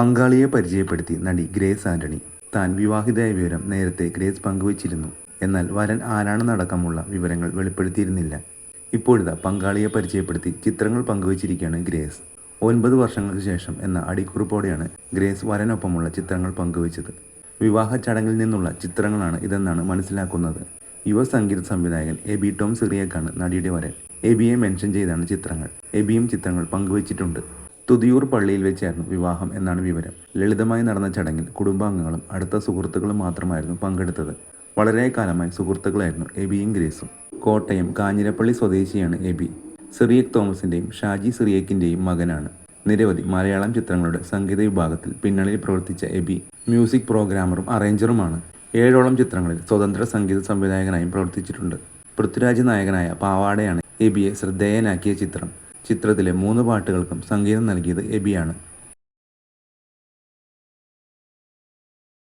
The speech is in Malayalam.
പങ്കാളിയെ പരിചയപ്പെടുത്തി നടി ഗ്രേസ് ആന്റണി. താൻ വിവാഹിതയായ വിവരം നേരത്തെ ഗ്രേസ് പങ്കുവച്ചിരുന്നു. എന്നാൽ വരൻ ആരാണെന്നടക്കമുള്ള വിവരങ്ങൾ വെളിപ്പെടുത്തിയിരുന്നില്ല. ഇപ്പോഴിതാ പങ്കാളിയെ പരിചയപ്പെടുത്തി ചിത്രങ്ങൾ പങ്കുവച്ചിരിക്കുകയാണ് ഗ്രേസ്. ഒൻപത് വർഷങ്ങൾക്ക് ശേഷം എന്ന അടിക്കുറിപ്പോടെയാണ് ഗ്രേസ് വരനൊപ്പമുള്ള ചിത്രങ്ങൾ പങ്കുവച്ചത്. വിവാഹ ചടങ്ങിൽ നിന്നുള്ള ചിത്രങ്ങളാണ് ഇതെന്നാണ് മനസ്സിലാക്കുന്നത്. യുവ സംഗീത സംവിധായകൻ എ ബി ടോം സിറിയക്കാണ് നടിയുടെ വരൻ. എബിയെ മെൻഷൻ ചെയ്താണ് ചിത്രങ്ങൾ. എബിയും ചിത്രങ്ങൾ പങ്കുവച്ചിട്ടുണ്ട്. തുതിയൂർ പള്ളിയിൽ വെച്ചായിരുന്നു വിവാഹം എന്നാണ് വിവരം. ലളിതമായി നടന്ന ചടങ്ങിൽ കുടുംബാംഗങ്ങളും അടുത്ത സുഹൃത്തുക്കളും മാത്രമായിരുന്നു പങ്കെടുത്തത്. വളരെ കാലമായി സുഹൃത്തുക്കളായിരുന്നു എബിയും ഗ്രേസും. കോട്ടയം കാഞ്ഞിരപ്പള്ളി സ്വദേശിയാണ് എബി. സിറിയക് തോമസിന്റെയും ഷാജി സിറിയക്കിന്റെയും മകനാണ്. നിരവധി മലയാളം ചിത്രങ്ങളുടെ സംഗീത വിഭാഗത്തിൽ പിന്നണിയിൽ പ്രവർത്തിച്ച എബി മ്യൂസിക് പ്രോഗ്രാമറും അറേഞ്ചറുമാണ്. ഏഴോളം ചിത്രങ്ങളിൽ സ്വതന്ത്ര സംഗീത സംവിധായകനായും പ്രവർത്തിച്ചിട്ടുണ്ട്. പൃഥ്വിരാജ് നായകനായ പാവാടയാണ് എബിയെ ശ്രദ്ധേയനാക്കിയ ചിത്രം. ചിത്രത്തിലെ മൂന്ന് പാട്ടുകൾക്കും സംഗീതം നൽകിയത് എബിയാണ്.